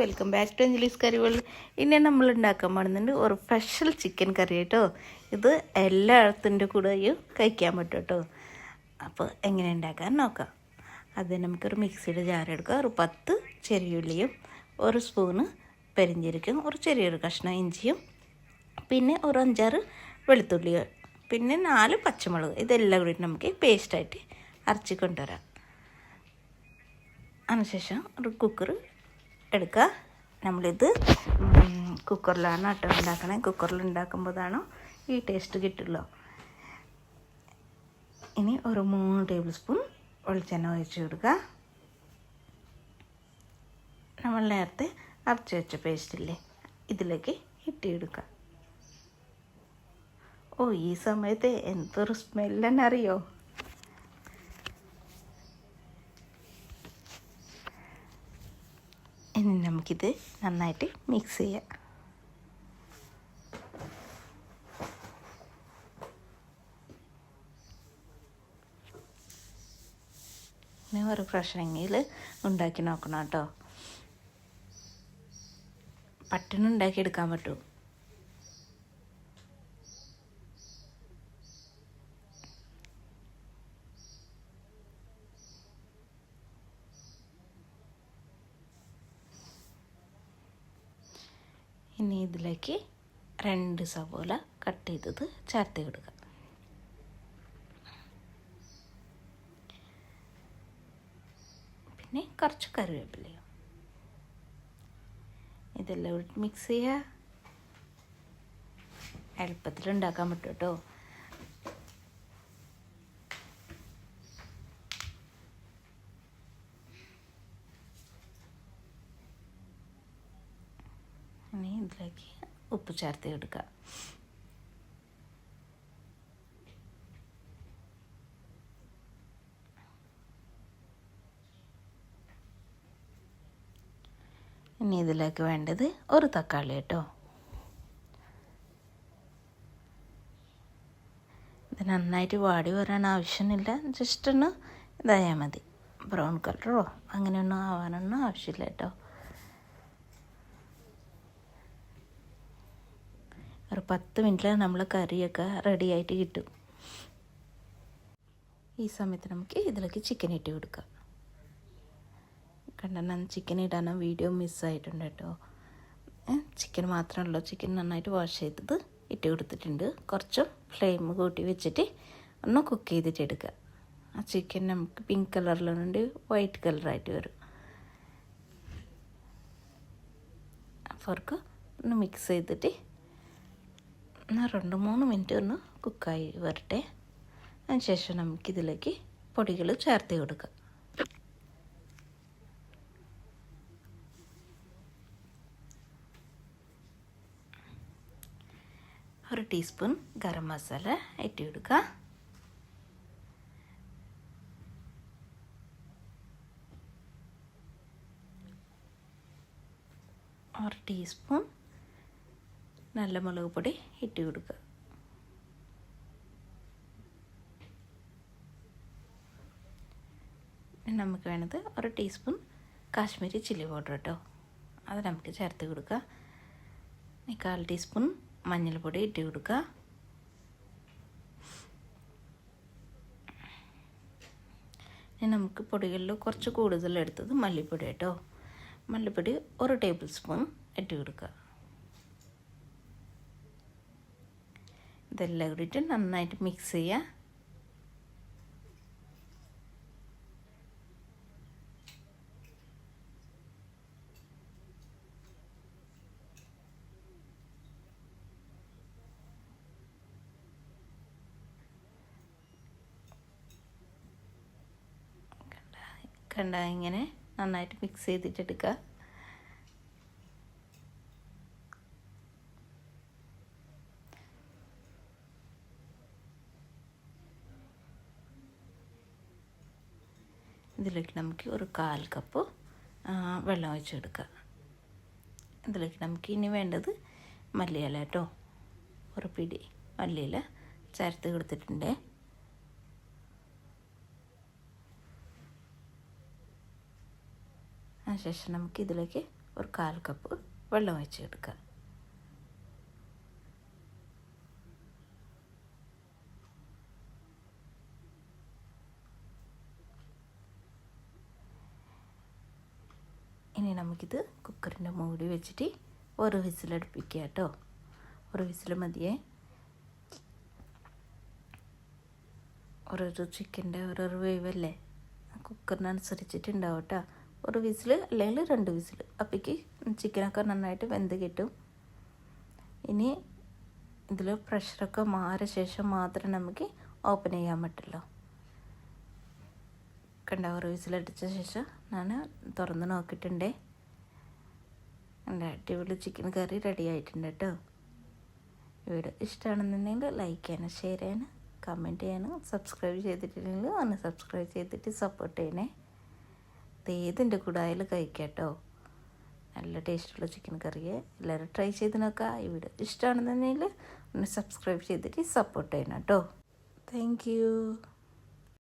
Welcome back to Anjali's curry ഇനി നമ്മൾ ഉണ്ടാക്കാൻ പാടുന്നുണ്ട് ഒരു സ്പെഷ്യൽ ചിക്കൻ കറി കേട്ടോ ഇത് എല്ലാത്തിന്റെ കൂടെയും കഴിക്കാൻ പറ്റും കേട്ടോ അപ്പോൾ എങ്ങനെ ഉണ്ടാക്കാൻ നോക്കാം. അത് നമുക്കൊരു മിക്സിയുടെ ജാർ എടുക്കുക ഒരു പത്ത് ചെറിയുള്ളിയും ഒരു സ്പൂണ് പെരിഞ്ചീരക്കും ഒരു ചെറിയൊരു കഷ്ണം ഇഞ്ചിയും പിന്നെ ഒരു അഞ്ചാറ് വെളുത്തുള്ളിയോ പിന്നെ നാല് പച്ചമുളക്. ഇതെല്ലാം കൂടി നമുക്ക് പേസ്റ്റായിട്ട് അരച്ച് കൊണ്ടുവരാം. അതിനുശേഷം ഒരു കുക്കർ എടുക്കുക. നമ്മളിത് കുക്കറിലാണ് കേട്ടോ ഉണ്ടാക്കണേ. കുക്കറിൽ ഉണ്ടാക്കുമ്പോഴാണ് ഈ ടേസ്റ്റ് കിട്ടുള്ളൂ. ഇനി ഒരു മൂന്ന് ടേബിൾ സ്പൂൺ വെളിച്ചെണ്ണ ഒഴിച്ച് കൊടുക്കുക. നമ്മൾ നേരത്തെ അരച്ച് വെച്ച പേസ്റ്റില്ലേ ഇതിലേക്ക് ഇട്ടിയെടുക്കുക. ഓ ഈ സമയത്ത് എന്തൊരു സ്മെല്ലെന്നെ അറിയോ ഇനി നമുക്കിത് നന്നായിട്ട് മിക്സ് ചെയ്യാം. ഇനി ഒരു ഫ്രഷനെങ്കിൽ ഉണ്ടാക്കി നോക്കണം കേട്ടോ. പട്ടിണി ഉണ്ടാക്കി എടുക്കാൻ പറ്റൂ. ഇനി ഇതിലേക്ക് രണ്ട് സവോല കട്ട് ചെയ്തത് ചേർത്ത് കൊടുക്കുക പിന്നെ കുറച്ച് കറിവേപ്പിലയും. ഇതെല്ലാം മിക്സ് ചെയ്യുക. എളുപ്പത്തിൽ ഉണ്ടാക്കാൻ പറ്റും കേട്ടോ ഇനി ഇതിലേക്ക് ഉപ്പ് ചേർത്ത് എടുക്കുക. ഇനി ഇതിലേക്ക് വേണ്ടത് ഒരു തക്കാളി കേട്ടോ. ഇത് നന്നായിട്ട് വാടി വരാൻ ആവശ്യമില്ല. ജസ്റ്റ് ഒന്ന് ഇതായാൽ മതി. ബ്രൗൺ കളറോ അങ്ങനെയൊന്നും ആവാനൊന്നും ആവശ്യമില്ല കേട്ടോ. ഒരു പത്ത് മിനിറ്റിൽ നമ്മൾ കറിയൊക്കെ റെഡി ആയിട്ട് കിട്ടും. ഈ സമയത്ത് നമുക്ക് ഇതിലേക്ക് ചിക്കൻ ഇട്ട് കൊടുക്കാം. കണ്ടെന്നാൽ ചിക്കൻ ഇടാനും വീഡിയോ മിസ്സായിട്ടുണ്ട് കേട്ടോ. ചിക്കൻ മാത്രമല്ലോ ചിക്കൻ നന്നായിട്ട് വാഷ് ചെയ്തത് ഇട്ട് കൊടുത്തിട്ടുണ്ട്. കുറച്ച് ഫ്ലെയിം കൂട്ടി വെച്ചിട്ട് ഒന്ന് കുക്ക് ചെയ്തിട്ട് എടുക്കുക ആ ചിക്കൻ നമുക്ക് പിങ്ക് കളറിലുണ്ട് വൈറ്റ് കളറായിട്ട് വരും. അവർക്ക് ഒന്ന് മിക്സ് ചെയ്തിട്ട് രണ്ട് മൂന്ന് മിനിറ്റ് ഒന്ന് കുക്കായി വരട്ടെ. അതിനുശേഷം നമുക്കിതിലേക്ക് പൊടികൾ ചേർത്ത് കൊടുക്കാം. ഒരു ടീസ്പൂൺ ഗരം മസാല ഇട്ട് കൊടുക്കുക ഒരു ടീസ്പൂൺ നല്ല മുളക് പൊടി ഇട്ട് കൊടുക്കുക. നമുക്ക് വേണത് ഒരു ടീസ്പൂൺ കാശ്മീരി ചില്ലി പൗഡർ കേട്ടോ അത് നമുക്ക് ചേർത്ത് കൊടുക്കുക. കാൽ ടീസ്പൂൺ മഞ്ഞൾപ്പൊടി ഇട്ട് കൊടുക്കുക. ഇനി നമുക്ക് പൊടികളിൽ കുറച്ച് കൂടുതൽ എടുത്തത് മല്ലിപ്പൊടി കേട്ടോ മല്ലിപ്പൊടി ഒരു ടേബിൾ സ്പൂൺ ഇട്ട് കൊടുക്കുക. ഇതെല്ലാം കൂടിയിട്ട് നന്നായിട്ട് മിക്സ് ചെയ്യുക കണ്ട ഇങ്ങനെ നന്നായിട്ട് മിക്സ് ചെയ്തിട്ടെടുക്കുക ഇതിലേക്ക് നമുക്ക് ഒരു കാൽ കപ്പ് വെള്ളം ഒഴിച്ചെടുക്കുക. ഇതിലേക്ക് നമുക്ക് ഇനി വേണ്ടത് മല്ലിയില കേട്ടോ. ഒരു പിടി മല്ലിയില ചേർത്ത് കൊടുത്തിട്ടുണ്ട്. അതിനുശേഷം നമുക്ക് ഇതിലേക്ക് ഒരു കാൽ കപ്പ് വെള്ളം ഒഴിച്ചെടുക്കുക. ഇനി നമുക്കിത് കുക്കറിന്റെ മൂടി വെച്ചിട്ട് ഒരു വിസിലടുപ്പിക്കുക കേട്ടോ. ഒരു വിസിൽ മതിയേ. ഓരോരോ ചിക്കന്റെ ഓരോരോ വേവല്ലേ കുക്കറിനനുസരിച്ചിട്ടുണ്ടാവും കേട്ടോ. ഒരു വിസിൽ അല്ലെങ്കിൽ രണ്ട് വിസിൽ. അപ്പോഴേക്ക് ചിക്കനൊക്കെ നന്നായിട്ട് വെന്ത് കിട്ടും. ഇനി ഇതിൽ പ്രഷറൊക്കെ മാറിയ ശേഷം മാത്രം നമുക്ക് ഓപ്പൺ ചെയ്യാൻ പറ്റുള്ളൂ കണ്ട ഒരു വിസിലടിച്ച ശേഷം ഞാൻ തുറന്ന് നോക്കിയിട്ടുണ്ട്. എന്റെ അടിപൊളി ചിക്കൻ കറി റെഡി ആയിട്ടുണ്ട് കേട്ടോ. വീഡിയോ ഇഷ്ടമാണെന്നുണ്ടെങ്കിൽ ലൈക്ക് ചെയ്യാനും ഷെയർ ചെയ്യാനും കമന്റ് ചെയ്യാനും സബ്സ്ക്രൈബ് ചെയ്തിട്ടില്ലെങ്കിൽ ഒന്ന് സബ്സ്ക്രൈബ് ചെയ്തിട്ട് സപ്പോർട്ട് ചെയ്യണേ. ഏതിന്റെ കൂടെ ആയാലും കഴിക്കാം കേട്ടോ. നല്ല ടേസ്റ്റുള്ള ചിക്കൻ കറിയെ എല്ലാവരും ട്രൈ ചെയ്ത് നോക്കുക ഈ വീഡിയോ ഇഷ്ടമാണെന്നുണ്ടെങ്കിൽ ഒന്ന് സബ്സ്ക്രൈബ് ചെയ്തിട്ട് സപ്പോർട്ട് ചെയ്യണം കേട്ടോ. താങ്ക്